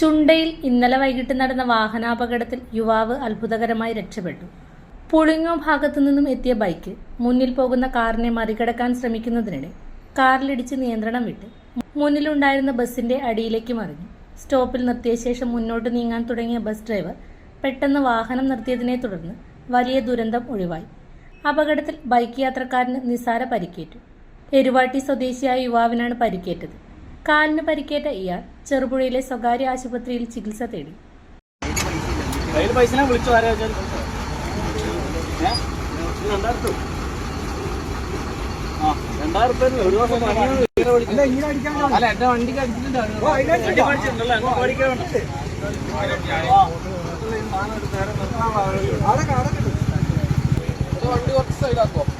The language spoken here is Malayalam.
ചുണ്ടയിൽ ഇന്നലെ വൈകിട്ട് നടന്ന വാഹനാപകടത്തിൽ യുവാവ് അത്ഭുതകരമായി രക്ഷപ്പെട്ടു. പുളിങ്ങോ ഭാഗത്തു നിന്നും എത്തിയ ബൈക്ക് മുന്നിൽ പോകുന്ന കാറിനെ മറികടക്കാൻ ശ്രമിക്കുന്നതിനിടെ കാറിലിടിച്ച് നിയന്ത്രണം വിട്ട് മുന്നിലുണ്ടായിരുന്ന ബസിന്റെ അടിയിലേക്ക് മറിഞ്ഞു. സ്റ്റോപ്പിൽ നിർത്തിയ ശേഷം മുന്നോട്ട് നീങ്ങാൻ തുടങ്ങിയ ബസ് ഡ്രൈവർ പെട്ടെന്ന് വാഹനം നിർത്തിയതിനെ തുടർന്ന് വലിയ ദുരന്തം ഒഴിവായി. അപകടത്തിൽ ബൈക്ക് യാത്രക്കാരന് നിസാര പരിക്കേറ്റു. എരുവാട്ടി സ്വദേശിയായ യുവാവിനാണ് പരിക്കേറ്റത്. കാലിന് പരിക്കേറ്റ ഇയാൾ ചെറുപുഴയിലെ സ്വകാര്യ ആശുപത്രിയിൽ ചികിത്സ തേടി. വണ്ടി. കുറച്ച് വിളിച്ചു